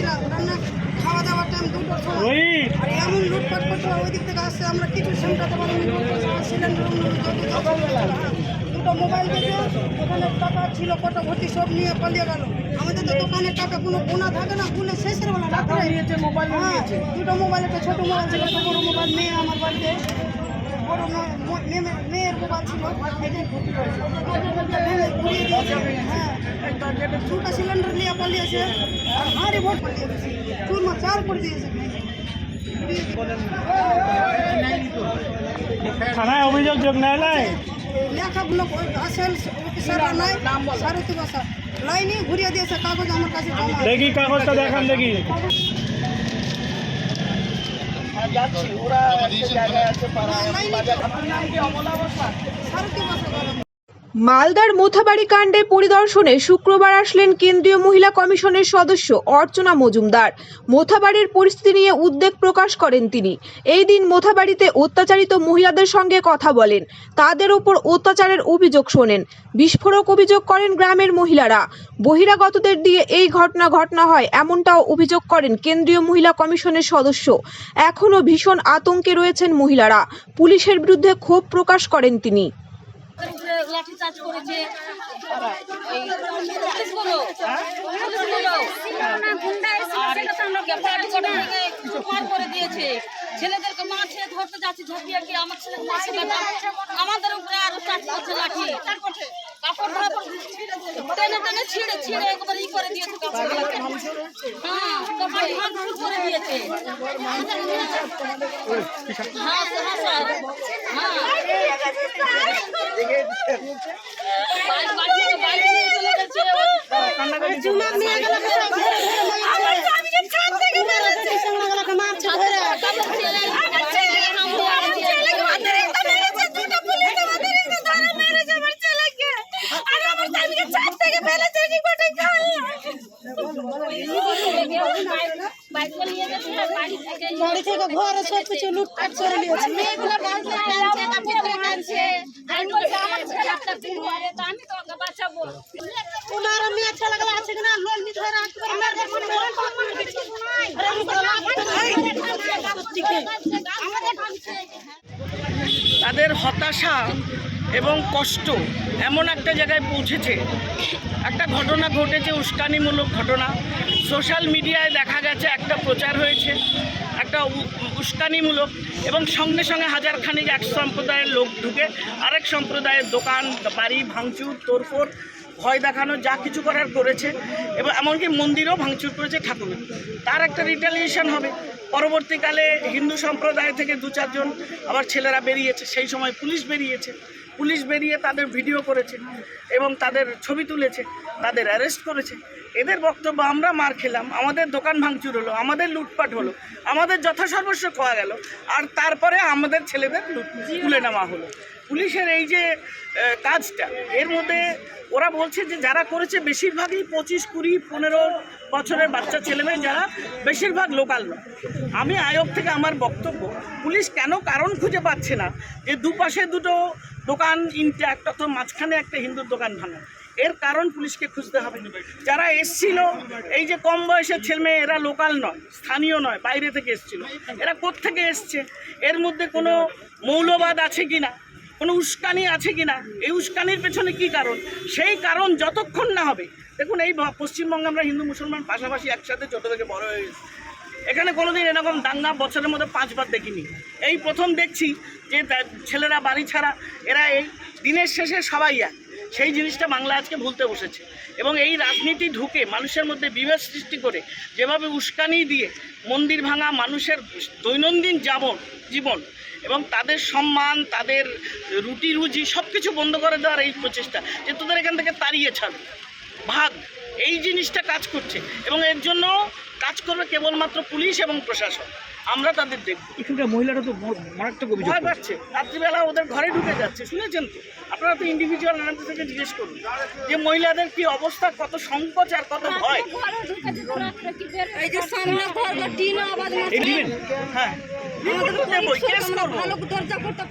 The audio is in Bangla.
আসছিলাম রান্না খাওয়া দাওয়ার টাইম দুটোর সময় আর এমন লুটপাট করছে ওই দিক থেকে আসছে আমরা কিছু সামলাতে পারিনি সিলিন্ডার দুটো মোবাইল থেকে ওখানে টাকা ছিল কত ভর্তি সব নিয়ে পালিয়ে গেল। আমাদের তো দোকানের টাকা কোনো গোনা থাকে না গুনে শেষের বেলা রাত্রে। হ্যাঁ দুটো মোবাইল একটা ছোটো মোবাইল ছিল একটা বড়ো মোবাইল মেয়ে আমার বাড়িতে বড় মেয়ে- মেয়ে- মেয়ের মোবাইল ছিল। ঘুরিয়ে দিয়েছে হ্যাঁ দুটো সিলিন্ডার নিয়ে পালিয়েছে। আর হাঁড়ি ভোট পালিয়ে গেছে চুরমা চার করে দিয়েছে। থানায় অভিযোগ যোগ নেয় নাই লেখাগুলো আসেন অফিসাররা নাই সারথি বাসা। লাইনে ঘুরিয়ে দিয়েছে কাগজ আমার কাছে দেখি কাগজটা দেখান দেখি। সারথি বাসা। করা মালদার মোথাবাড়ি কাণ্ডে পরিদর্শনে শুক্রবার আসলেন কেন্দ্রীয় মহিলা কমিশনের সদস্য অর্চনা মজুমদার। মোথাবাড়ির পরিস্থিতি নিয়ে উদ্বেগ প্রকাশ করেন তিনি। এই দিন মোথাবাড়িতে অত্যাচারিত মহিলাদের সঙ্গে কথা বলেন। তাদের ওপর অত্যাচারের অভিযোগ শোনেন। বিস্ফোরক অভিযোগ করেন গ্রামের মহিলারা। বহিরাগতদের দিয়ে এই ঘটনা ঘটনা হয় এমনটাও অভিযোগ করেন কেন্দ্রীয় মহিলা কমিশনের সদস্য। এখনও ভীষণ আতঙ্কে রয়েছেন মহিলারা। পুলিশের বিরুদ্ধে ক্ষোভ প্রকাশ করেন তিনি। লাঠি চার্জ করেছে করে দিয়েছে ছেলেদেরকে মারছে ধরতে যাচ্ছে ঝাঁপিয়ে কি আমার ছেলে আমাদের উপরে আরও চার্জ করছে লাঠি কাপড় টেনে টেনে ছিঁড়ে ছিঁড়ে একবার ই করে দিয়েছে কাপড়গুলোকে হ্যাঁ কাপড় ভাঙচুর করে দিয়েছে হ্যাঁ হ্যাঁ স্যার হ্যাঁ ফেলেছে কি করে খাল বাড়ি থেকে ঘর সব কিছু লুটপাট করে নিয়েছে মেয়েগুলো বলছে আমার ছেলে দিন তো আমি তো ওকে বাঁচাবো তোমার মেয়ে ছেলেগুলো আছে কিনা লোন নিতে দেখুন হতাশা এবং কষ্ট এমন একটা জায়গায় পৌঁছেছে। একটা ঘটনা ঘটেছে, উস্কানিমূলক ঘটনা। সোশ্যাল মিডিয়ায় দেখা গেছে, একটা প্রচার হয়েছে, একটা উস্কানিমূলক এবং সঙ্গে সঙ্গে হাজার খানিক এক সম্প্রদায়ের লোক ঢুকে, আরেক সম্প্রদায়ের দোকান, বাড়ি, ভাঙচুর, তোড়ফোড়, ভয় দেখানো, যা কিছু করার করেছে এবং এমনকি মন্দিরও ভাঙচুর করেছে ঠাকুর। তার একটা রিটালিয়েশন হবে। পরবর্তীকালে হিন্দু সম্প্রদায় থেকে দু চারজন আবার ছেলেরা বেরিয়েছে। সেই সময় পুলিশ বেরিয়েছে। পুলিশ বেরিয়ে তাদের ভিডিও করেছে এবং তাদের ছবি তুলেছে তাদের অ্যারেস্ট করেছে। এদের বক্তব্য আমরা মার খেলাম, আমাদের দোকান ভাঙচুর হলো, আমাদের লুটপাট হলো, আমাদের যথাসর্বস্ব খোয়া গেল, আর তারপরে আমাদের ছেলেদের তুলে নেওয়া হলো। পুলিশের এই যে কাজটা, এর মধ্যে ওরা বলছে যে যারা করেছে বেশিরভাগই পঁচিশ কুড়ি পনেরো বছরের বাচ্চা ছেলেমেয়ে যারা বেশিরভাগ লোকাল নয়। আমি আয়োগ থেকে আমার বক্তব্য, পুলিশ কেন কারণ খুঁজে পাচ্ছে না যে দুপাশে দুটো দোকান ইন্ট্যাক্ট অথবা মাঝখানে একটা হিন্দুর দোকান ভাঙা। এর কারণ পুলিশকে খুঁজতে হবে। যারা এসছিল, এই যে কম বয়সের ছেলেমেয়ে এরা লোকাল নয়, স্থানীয় নয়, বাইরে থেকে এসছিল। এরা কোত্থেকে এসছে? এর মধ্যে কোনো মৌলবাদ আছে কি না? কোনো উস্কানি আছে কি না? এই উস্কানির পেছনে কি কারণ? সেই কারণ যতক্ষণ না হবে, দেখুন এই পশ্চিমবঙ্গে আমরা হিন্দু মুসলমান পাশাপাশি একসাথে ছোটো থেকে বড় হয়ে গেছি। এখানে কোনোদিন এরকম দাঙ্গা বছরের মধ্যে পাঁচবার দেখিনি। এই প্রথম দেখছি যে ছেলেরা বাড়ি ছাড়া, এরা এই দিনের শেষে সবাই এক। সেই জিনিসটা বাংলা আজকে ভুলতে বসেছে। এবং এই রাজনীতি ঢুকে মানুষের মধ্যে বিভেদ সৃষ্টি করে, যেভাবে উস্কানি দিয়ে মন্দির ভাঙা মানুষের দৈনন্দিন যাবন, জীবন এবং তাদের সম্মান, তাদের রুটি রুজি সব কিছু বন্ধ করে দেওয়ার এই প্রচেষ্টা যে তোদের এখান থেকে তাড়িয়ে ছাড়। ভাগ। এই জিনিসটা কাজ করছে এবং এর জন্য কাজ করবে কেবলমাত্র পুলিশ এবং প্রশাসন। আমরা তাদের দেখব। এখানকার মহিলারা তো মারাত্মক অভিযোগ ভয় পাচ্ছে। রাত্রিবেলা ওদের ঘরে ঢুকে যাচ্ছে শুনেছেন তো? আপনারা তো ইন্ডিভিজুয়াল নানাদের থেকে জিজ্ঞেস করুন। যে মহিলাদের কি অবস্থা কত সংকোচ আর কত ভয়? এই যে সামনে ঘর টিন আওয়াজ হ্যাঁ। ভালো দরজা করতে